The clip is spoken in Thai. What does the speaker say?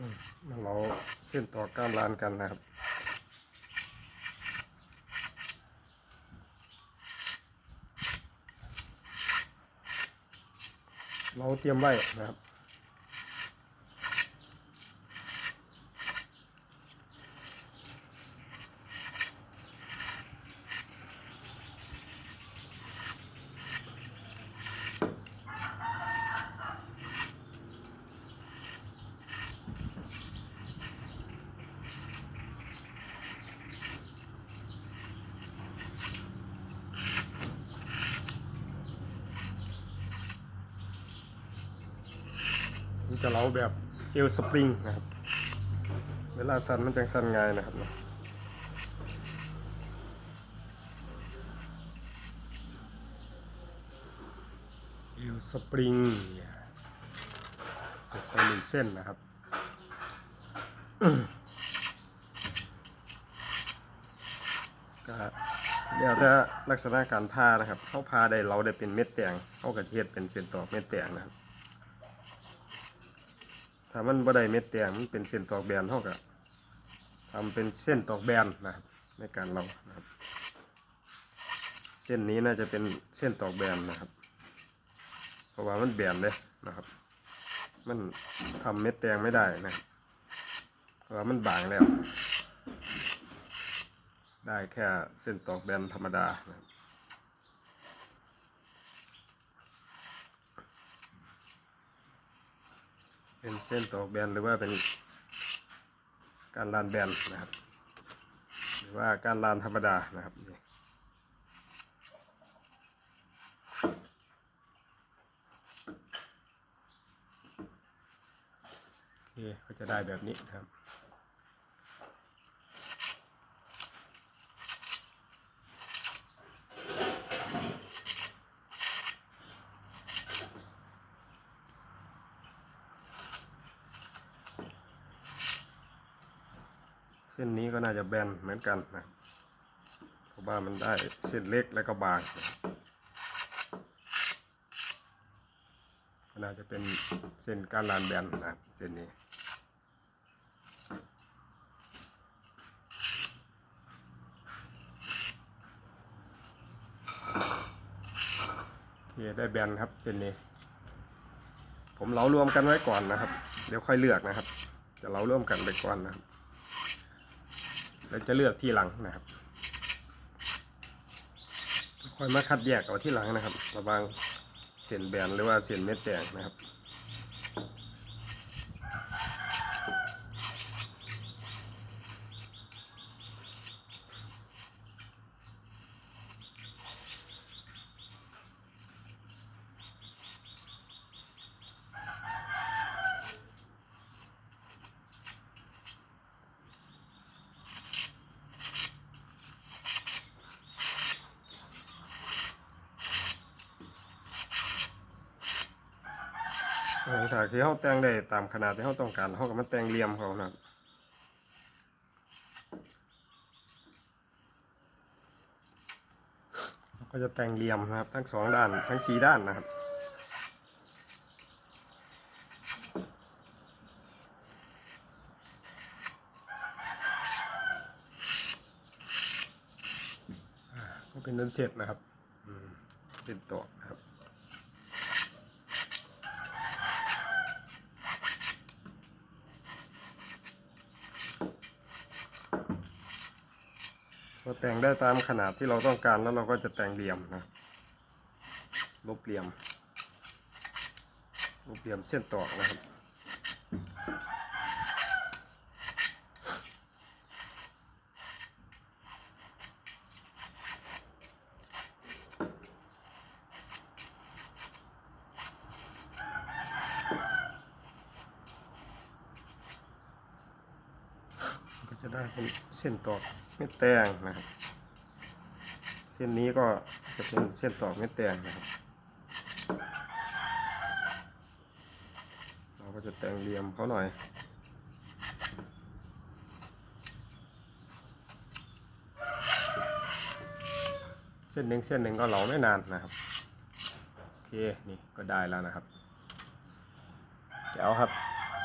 มมาเราเส้นต่อก้ามลานกันนะครับเราเตรียมไว้นะครับ จะเล้าแบบเอลสปริงนะครับ เวลาสั่นมันจังสั่นง่ายนะครับเนะเอลสปริงเนี่ยเสร็จไปหนึ่งเส้นนะครับก็เดี๋ยวถ้าลักษณะการพานะครับเขาพาได้เราได้เป็นเม็ดแตงเขากระเทียดเป็นเส้นตอกเม็ดแตงนะครับ ถ้ามันบ่ได้เม็ดแตงมันเป็นเส้นตอกแบนเท่ากับทำเป็นเส้นตอกแบนนะครับในการเรานะครับ เส้นนี้น่าจะเป็นเส้นตอกแบนนะครับ เพราะว่ามันแบนเลยนะครับ มันทำเม็ดแตงไม่ได้นะเพราะว่ามันบางแล้ว ได้แค่เส้นตอกแบนธรรมดานะครับ เป็นเส้นตอกแบนหรือว่าเป็นการลานแบนนะครับ หรือว่าการลานธรรมดานะครับนี่เคก็จะได้แบบนี้ครับ ส้นนี้ก็น่าจะแบนเหมือนกันนะเพราะว่ามันได้เส้นเล็กแล้วก็บางก็น่าจะเป็นเส้นการลานแบนนะเส้นนี้โอเคได้แบนครับเส้นนี้ ผมเหลารวมกันไว้ก่อนนะครับ เดี๋ยวค่อยเลือกนะครับ จะเหลารวมกันไปก่อนนะครับ แล้วจะเลือกที่หลังนะครับค่อยมาคัดแยกเอาที่หลังนะครับระหว่างเส้นแบนหรือว่าเส้นเม็ดแตงนะครับ หลังจากที่เขาแต่งได้ตามขนาดที่เขาต้องการเขาก็มาแต่งเหลี่ยมเขานะครับก็จะแต่งเหลี่ยมนะครับ ทั้งสองด้านทั้งสีด้านนะครับก็เป็นนันเสร็จนะครับ อืมเสร็จตัวนะครับ พอแต่งได้ตามขนาดที่เราต้องการแล้วเราก็จะแต่งเหลี่ยมนะลบเหลี่ยมลบเหลี่ยมเส้นตอกนะครับ จะได้เป็นเส้นตอกเม็ดแตงนะครับ เส้นนี้ก็จะเป็นเส้นตอกเม็ดแตงนะครับ เราก็จะแต่งเหลี่ยมเขาหน่อยเส้นหนึ่งเส้นหนึ่งก็เหลาไม่นานนะครับโอเคนี่ก็ได้แล้วนะครับแก้วครับ